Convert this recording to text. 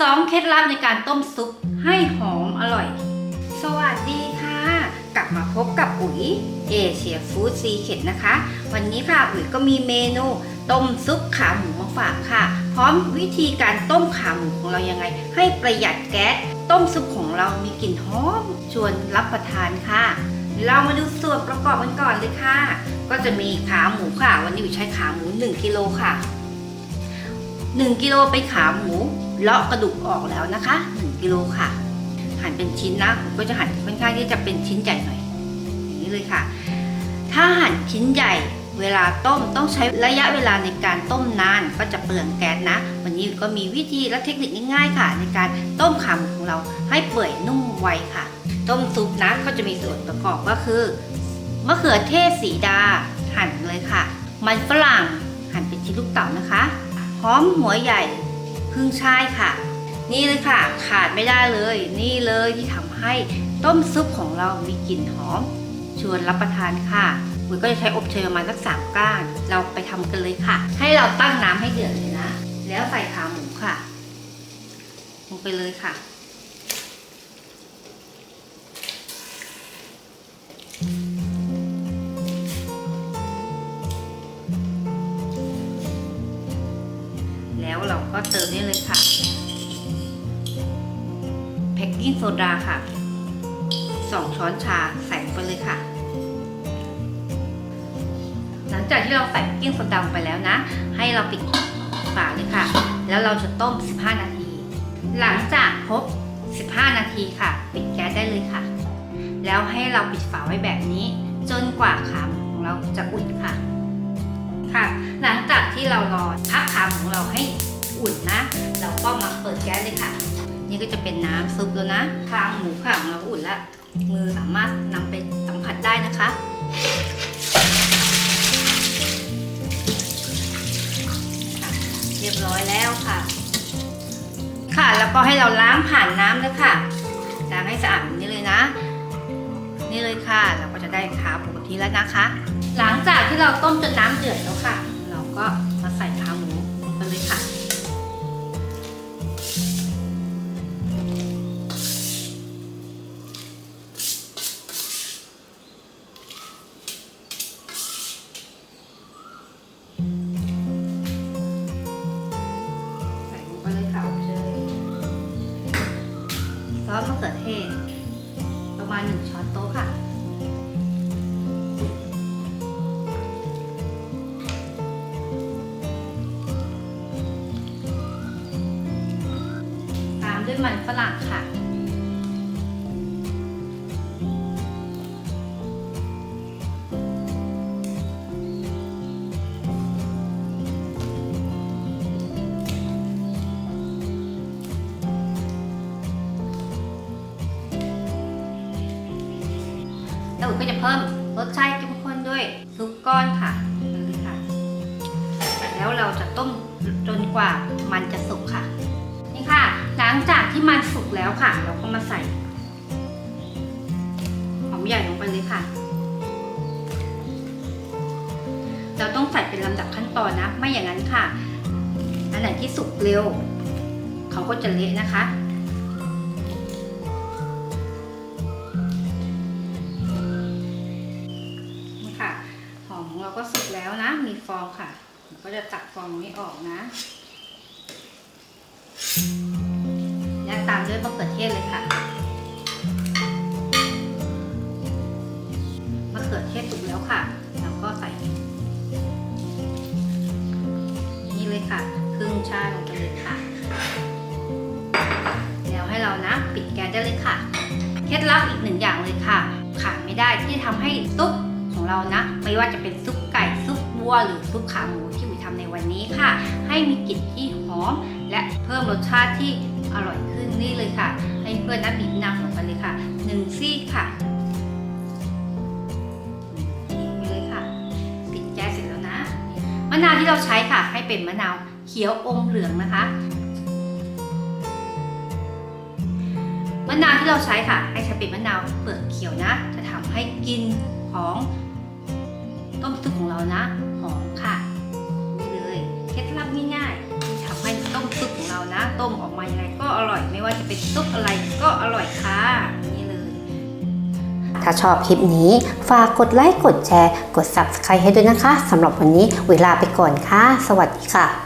สองเคล็ดลับในการต้มซุปให้หอมอร่อย สวัสดีค่ะ กลับมาพบกับอุ๋ยเอเชียฟู้ดซีเข็ดนะคะ วันนี้ค่ะอุ๋ยก็มีเมนูต้มซุปขาหมูมาฝากค่ะ พร้อมวิธีการต้มขาหมูของเรายังไง ให้ประหยัดแก๊สต้มซุปของเรามีกลิ่นหอมชวนรับประทานค่ะ เรามาดูส่วนประกอบกันก่อนเลยค่ะ ก็จะมีขาหมูค่ะ วันนี้อุ๋ยใช้ขาหมู 1กิโลค่ะ 1กิโลเป็นขาหมู เลาะกระดูกออกแล้วนะคะ1กิโลค่ะ หั่นเป็นชิ้นนะผมก็จะหั่นค่อนข้างที่จะเป็นชิ้นใหญ่หน่อยอย่างนี้เลยค่ะ ถ้าหั่นชิ้นใหญ่เวลาต้มต้องใช้ระยะเวลาในการต้มนานก็จะเปลืองแก๊สนะ วันนี้ก็มีวิธีและเทคนิคง่ายๆค่ะ ในการต้มขาหมูของเราให้เปื่อยนุ่มไวค่ะ ต้มซุปนะก็จะมีส่วนประกอบก็คือมะเขือเทศสีดาหั่นเลยค่ะ มันฝรั่งหั่นเป็นชิ้นลูกเต๋านะคะหอมหัวใหญ่ พึ่งช่ายค่ะ นี่เลยค่ะ ขาดไม่ได้เลย นี่เลยที่ทำให้ต้มซุปของเรามีกลิ่นหอม ชวนรับประทานค่ะอุ๋ยก็จะใช้อบเชยประมาณสักสามก้าน เราไปทำกันเลยค่ะ ให้เราตั้งน้ำให้เดือดเลยนะ แล้วใส่ขาหมูค่ะลงไปเลยค่ะแล้ เราก็เติมนี่เลยค่ะแพ็กกิ้งโซดาค่ะ 2 ช้อนชาใส่ไปเลยค่ะ หลังจากที่เราใส่แพ็กกิ้งโซดาไปแล้วนะ ให้เราปิดฝาเลยค่ะ แล้วเราจะต้ม 15 นาที หลังจากครบ 15 นาทีค่ะ ปิดแก๊สได้เลยค่ะ แล้วให้เราปิดฝาไว้แบบนี้ จนกว่าขาหมูของเราจะอุ่นค่ะ ค่ะ หลังจากที่เรารอพักขาหมูของเราให้ อุ่นนะ เราก็มาเปิดแก๊สเลยค่ะ นี่ก็จะเป็นน้ำซุปแล้วนะขาหมูค่ะของเราอุ่นแล้วมือสามารถนำไปสัมผัสได้นะคะค่ะเรียบร้อยแล้วค่ะ ค่ะแล้วก็ให้เราล้างผ่านน้ำเลยค่ะล้างให้สะอาดแบบนี้เลยนะ นี่เลยค่ะ เราก็จะได้ขาปกติแล้วนะคะ หลังจากที่เราต้มจนน้ำเดือดแล้วค่ะ เราก็มาใส่ขาหมูลงไปเลยค่ะ ซอสมะเขือเทศ ประมาณหนึ่งช้อนโต๊ะค่ะ ตามด้วยมันฝรั่งค่ะ แล้วอุ๋ก็จะเพิ่มรสชาติเข้มข้นด้วยซุปก้อนค่ะเลยค่ะ แล้วเราจะต้มจนกว่ามันจะสุกค่ะ นี่ค่ะ หลังจากที่มันสุกแล้วค่ะ เราก็มาใส่หอมใหญ่ลงไปเลยค่ะ เราต้องใส่เป็นลำดับขั้นตอนนะ ไม่อย่างนั้นค่ะ อันไหนที่สุกเร็ว เขาก็จะเละนะคะ ค่ะก็จะตักฟองนี้ออกนะแล้วตามด้วยมะเขือเทศเลยค่ะมะเขือเทศสุกแล้วค่ะ แล้วก็ใส่ นี่เลยค่ะ ครึ่งชาลงไปเลยค่ะ แล้วให้เรานะ ปิดแก๊สได้เลยค่ะเคล็ดลับอีกหนึ่งอย่างเลยค่ะ ขาดไม่ได้ที่ทำให้ซุปของเรานะ ไม่ว่าจะเป็นซุป ไก่วหรือซุปขาหมูที่วิทำในวันนี้ค่ะ ให้มีกลิ่นที่หอม และเพิ่มรสชาติที่อร่อยขึ้นนี่เลยค่ะ ให้เพื่อนนะบีบน้ำลงไปเลยค่ะหนึ่งซีกค่ะบีบไปเลยค่ะ ปิดแก๊สเสร็จแล้วนะ มะนาวที่เราใช้ค่ะ ให้เป็นมะนาวเขียวอมเหลืองนะคะมะนาวที่เราใช้ค่ะ ให้ใช้เป็นมะนาวเปลือกเขียวนะ จะทำให้กลินของต้มซุปของเรานะ ร่อย ไม่ว่าจะเป็นซุปอะไรก็อร่อยค่ะนี่เลย ถ้าชอบคลิปนี้ ฝากกดไลค์กดแชร์ กด Subscribe ให้ด้วยนะคะสำหรับวันนี้เวลาไปก่อนค่ะ สวัสดีค่ะ